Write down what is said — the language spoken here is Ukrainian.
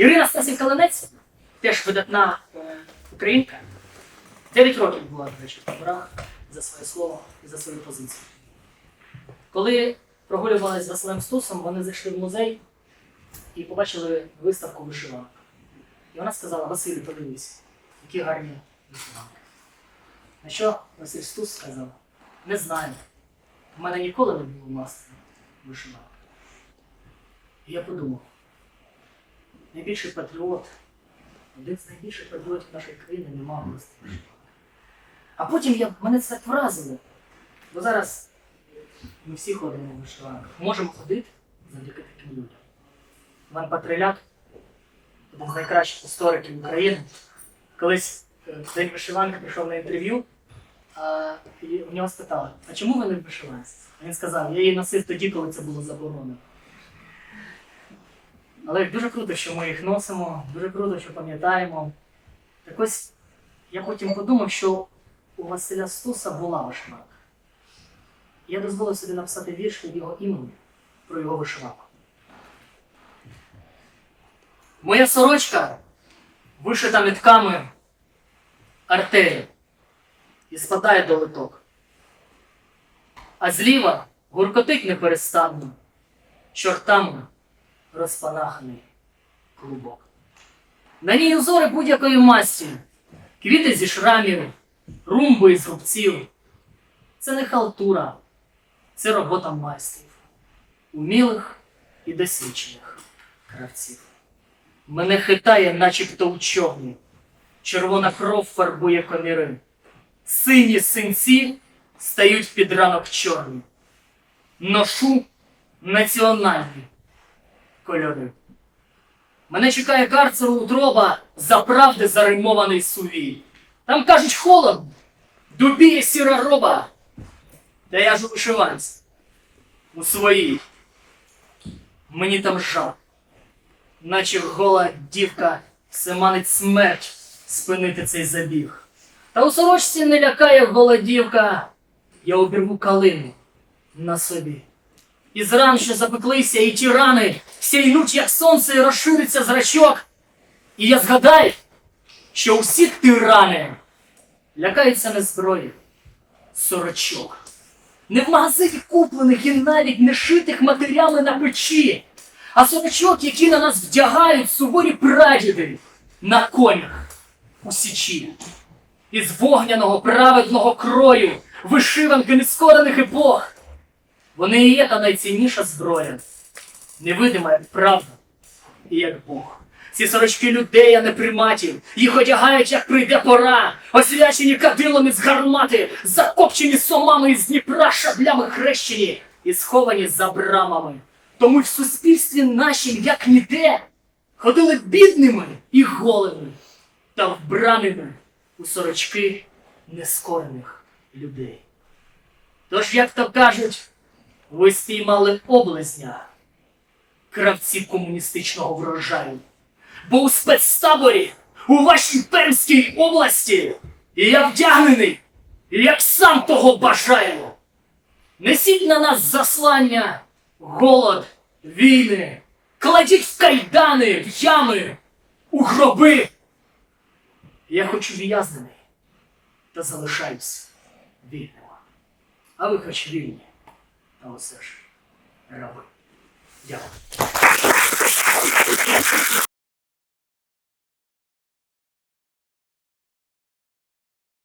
Ірина Стасів Калинець, теж видатна е, українка. 9 років була, до речі, в таборах за своє слово і за свою позицію. Коли прогулювалися з Василем Стусом, вони зайшли в музей і побачили виставку вишиванок. І вона сказала: Василю, подивись, які гарні вишиванки. На що Василь Стус сказав: Не знаю. У мене ніколи не було настрою вишиванок. І я подумав, найбільший патріот, один з найбільших патріотів нашої країни не мав просто. А потім я, мене це так вразило. Бо зараз ми всі ходимо в вишиванках. Можемо ходити завдяки таким людям. Іван Патриляк, один з найкращих істориків України, колись е, день вишиванки прийшов на інтерв'ю, а і у нього спитали, а чому ви не в вишиванці? Він сказав, я її носив тоді, коли це було заборонено. Але дуже круто, що ми їх носимо, дуже круто, що пам'ятаємо. Так ось я потім подумав, що у Василя Стуса була вишиванка. Я дозволив собі написати вірш від його імені про його вишиванку. Моя сорочка вишита нитками артерії і спадає до литок. А зліва гуркотить неперестанно, чортами розпанаханий клубок. На ній узори будь-якої масті, квіти зі шрамів, румби із рубців. Це не халтура, це робота майстрів, умілих і досвідчених кравців. Мене хитає, начебто у човні. Червона кров фарбує коміри. Сині синці стають під ранок чорні. Ношу національні кольори. Мене чекає карцеру утроба за правди заримований сувій. Там кажуть холодно, дубіє сіра роба. Та я ж у. У своїй. Мені там жах наче гола дівка все манить смерть спинити цей забіг. Та у сорочці не лякає гола дівка, я обірву калину на собі. І з ран, що запеклися, і ті рани сяйнуть, як сонце, і розшириться зрачок. І я згадаю, що усі тирани лякаються не зброї, сорочок. Не в магазині куплених і навіть не шитих матеріали на печі, а сорочок, які на нас вдягають суворі прадіди на конях у січі. Із вогняного праведного крою, вишиванки нескорених епох. Вони і є та найцінніша зброя, невидима, як правда і як Бог. Ці сорочки людей, а не приматів, їх одягають, як прийде пора, освячені кадилом із гармати, закопчені сомами із Дніпра, шаблями хрещені і сховані за брамами. Тому в суспільстві нашім, як ніде, ходили бідними і голими та вбраними у сорочки нескорених людей. Тож, як то кажуть, ви спіймали облизня, кравці комуністичного врожаю. Бо у спецтаборі у вашій Пермській області я вдягнений, як сам того бажаю. Несіть на нас заслання, голод, війни, кладіть в кайдани, в ями, у гроби. Я хочу в'язнений, та залишаюсь вільним. А ви хоч вільні, та усе ж раби. Дякую.